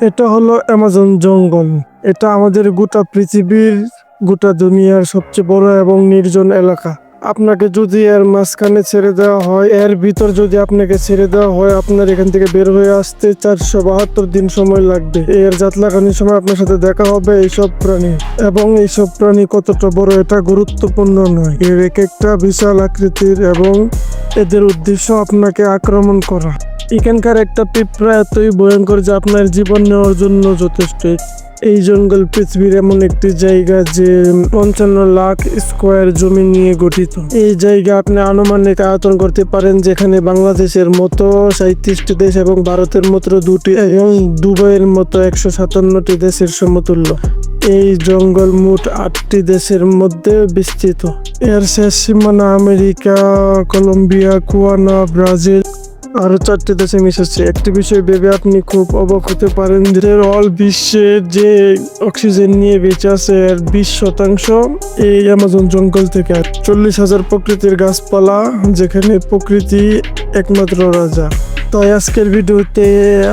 এটা হলো অ্যামাজন জঙ্গল। এটা আমাদের গোটা পৃথিবীর, গোটা দুনিয়ার সবচেয়ে বড় এবং নির্জন এলাকা। আপনাকে যদি এর মাঝখানে ছেড়ে দেওয়া হয়, এর ভিতর যদি আপনাকে ছেড়ে দেওয়া হয়, আপনার এখান থেকে বের হয়ে আসতে চারশো বাহাত্তর দিন সময় লাগবে। এর জাত লাগানোর সময় আপনার সাথে দেখা হবে এইসব প্রাণী। এবং এইসব প্রাণী কতটা বড়, এটা গুরুত্বপূর্ণ নয়। এর এক একটা বিশাল আকৃতির এবং এদের উদ্দেশ্য আপনাকে আক্রমণ করা। এখানকার একটা পিঁপড়া এতই ভয়ঙ্কর যে আপনার জীবন নেওয়ার জন্য যথেষ্ট। এই জঙ্গল পৃথিবীর এমন একটি জায়গা যে পঞ্চান্ন লাখ স্কোয়ার জমি নিয়ে গঠিত। এই জায়গা আপনি আনুমানিক আয়তন করতে পারেন যেখানে বাংলাদেশের মতো সাঁত্রিশটি দেশ এবং ভারতের মতো দুটি এবং দুবাইয়ের মতো একশো সাতান্নটি দেশের সমতুল্য। এই জঙ্গল মোট আটটি দেশের মধ্যে বিস্তৃত। এর শেষ সীমানা আমেরিকা, কলম্বিয়া, কুয়ানা, ব্রাজিল আরও চারটি দেশে মিশেছে একটি বিষয় ভেবে আপনি খুব অবাক হতে পারেন অল বিশ্বে যে অক্সিজেন নিয়ে বেঁচে আছে এর বিশ শতাংশ এই অ্যামাজন জঙ্গল থেকে। চল্লিশ হাজার প্রকৃতির গাছপালা, যেখানে প্রকৃতি একমাত্র রাজা তাই আজকের ভিডিওতে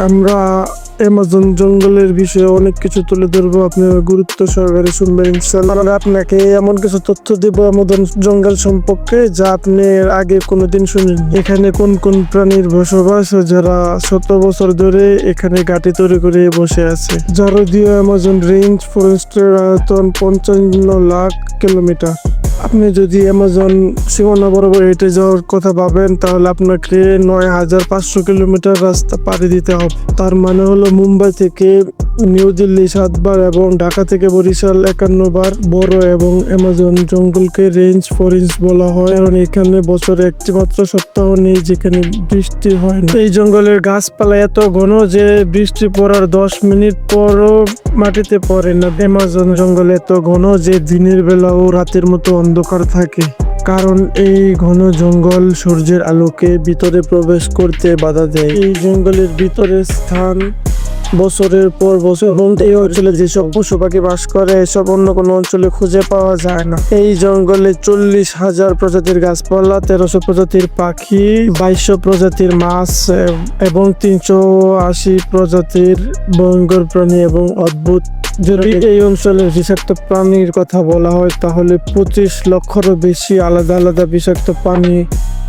আমরা অ্যামাজন জঙ্গলের বিষয়ে অনেক কিছু তুলে ধরবো, আপনি গুরুত্ব সহকারে শুনবেন ইনশাল্লাহ আপনাকে এমন কিছু তথ্য দেব অ্যামাজন জঙ্গল সম্পর্কে যা আপনি আগে কোনোদিন শুনেন এখানে কোন কোন প্রাণীর বসবাস যারা শত বছর ধরে এখানে ঘাটি তৈরি করে বসে আছে? জারদীয় অ্যামাজন রেঞ্জ ফরেস্টের আয়তন পঞ্চান্ন লাখ কিলোমিটার। আপনি যদি অ্যামাজন সীমানা বরাবর হেঁটে যাওয়ার কথা ভাবেন, তাহলে আপনাকে নয় হাজার পাঁচশো কিলোমিটার রাস্তা পাড়ি দিতে হবে। তার মানে হলো মুম্বাই থেকে নিউ দিল্লি, সাতবার এবং ঢাকা থেকে বরিশাল একান্ন বার বড় এবং অ্যামাজন জঙ্গলকে রেঞ্জ ফরেস্ট বলা হয়। কারণ এখানে বছরে একটি মাত্র সপ্তাহ নেই যেখানে বৃষ্টি হয় না। এই জঙ্গলের গাছপালা এত ঘন যে বৃষ্টি পড়ার দশ মিনিট পরও মাটিতে পড়ে না। অ্যামাজন জঙ্গল এত ঘন যে দিনের বেলা ও রাতের মতো অন্ধকার থাকে। কারণ এই ঘন জঙ্গল সূর্যের আলোকে ভিতরে প্রবেশ করতে বাধা দেয়। এই জঙ্গলের ভিতরে স্থান বছরের পর বছর এই অঞ্চলে যেসব পশু পাখি বাস করে, এসব অন্য কোনো অঞ্চলে খুঁজে পাওয়া যায় না। এই জঙ্গলে চল্লিশ হাজার প্রজাতির গাছপালা, তেরোশো প্রজাতির পাখি, বাইশশো প্রজাতির মাছ, এবং তিনশো আশি প্রজাতির ভয়ঙ্কর প্রাণী এবং অদ্ভুত যদি এই অঞ্চলের বিষাক্ত প্রাণীর কথা বলা হয়, তাহলে পঁচিশ লক্ষেরও বেশি আলাদা আলাদা বিষাক্ত প্রাণী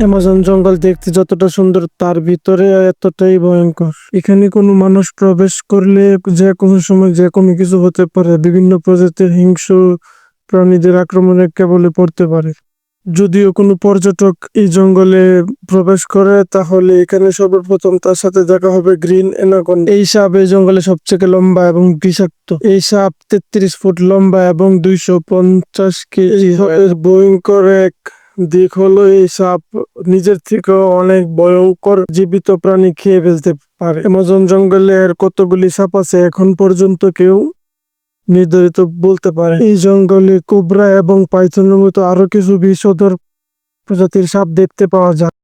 অ্যামাজন জঙ্গল দেখতে যতটা সুন্দর, তার ভিতরে এতটাই ভয়ঙ্কর। এখানে কোনো মানুষ প্রবেশ করলে যে কোনো সময় যে কোনো কিছু হতে পারে। বিভিন্ন প্রজাতির হিংস্র প্রাণীদের আক্রমণে কেবলে পড়তে পারে। যদিও কোনো পর্যটক এই জঙ্গলে প্রবেশ করে, তাহলে এখানে সর্বপ্রথম তার সাথে দেখা হবে গ্রিন এনাকন। এই সাপ এই জঙ্গলে সবচেয়ে লম্বা এবং বিষাক্ত। এই সাপ তেত্রিশ ফুট লম্বা এবং দুইশো পঞ্চাশ কেজি। ভয়ঙ্কর এক দিক হলো এই সাপ নিজের থেকে অনেক ভয়ঙ্কর জীবিত প্রাণী খেয়ে ফেলতে পারে। অ্যামাজন জঙ্গলের কতগুলি সাপ আছে এখন পর্যন্ত কেউ নির্ধারিত বলতে পারে। এই জঙ্গলে কোবরা এবং পাইথনের মতো আরও কিছু বিষধর প্রজাতির সাপ দেখতে পাওয়া যায়।